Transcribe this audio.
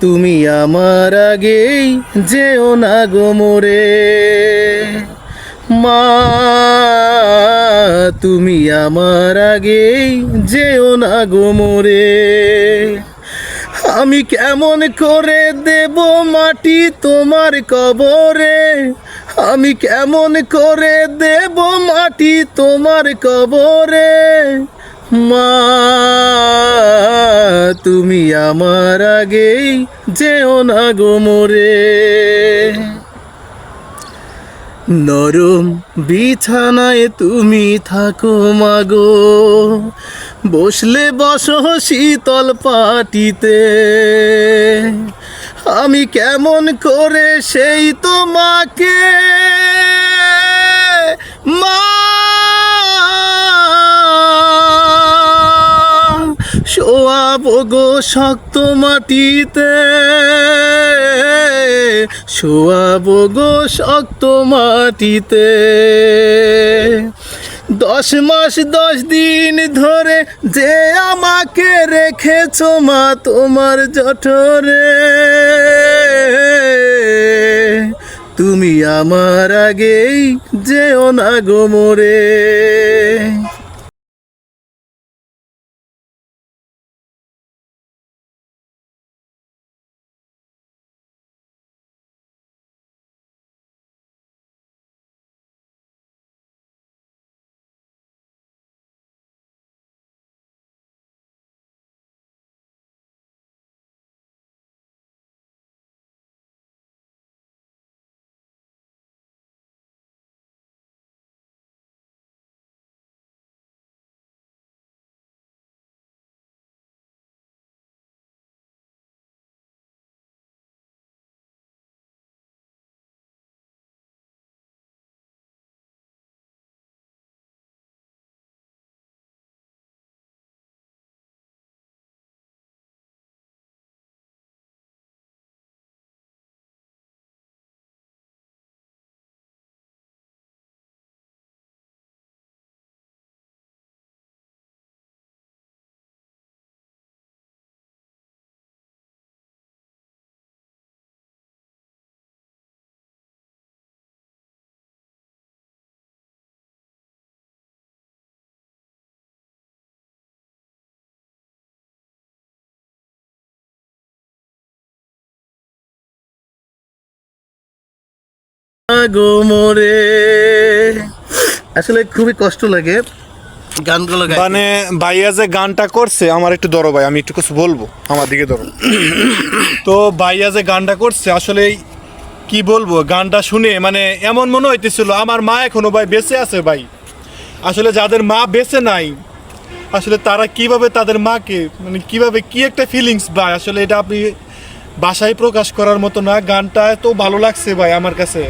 তুমি আমার আগেই যেও না গো মোরে। মা, তুমি আমার আগেই যেও না গো মোরে। আমি কেমন করে দেব মাটি তোমার কবরে? আমি কেমন করে দেব মাটি তোমার কবরে? মা, তুমি আমার আগেই যেও না গো মোরে। নরম বিছানায় তুমি থাকো মাগো বসলে বসো শীতল পাটিতে। আমি কেমন করে সেই তোমাকে, মা শোয়াবো গো শক্ত মাটিতে। শোয়াবো গো শক্ত মাটিতে। দশ মাস, দশ দিন ধরে যে আমাকে রেখেছ মা তোমার জঠরে। তুমি আমার আগেই যেও গো মোরে। গো মোরে। আসলে খুবই কষ্ট লাগে গানগুলো মানে ভাইয়া যে গানটা করছে, আমার একটু ধরো ভাই, আমি একটু কিছু বলব, আমার দিকে ধরো। তো ভাইয়া যে গানটা করছে, আসলে কি বলব, গানটা শুনে মানে এমন মনে হইতেছিল, আমার মা এখনও ভাই বেঁচে আছে ভাই। আসলে যাদের মা বেঁচে নাই, আসলে তারা কীভাবে তাদের মাকে মানে কীভাবে কি একটা ফিলিংস ভাই, আসলে এটা আপনি বাসায় প্রকাশ করার মতো না, গানটা এত ভালো লাগছে ভাই আমার কাছে।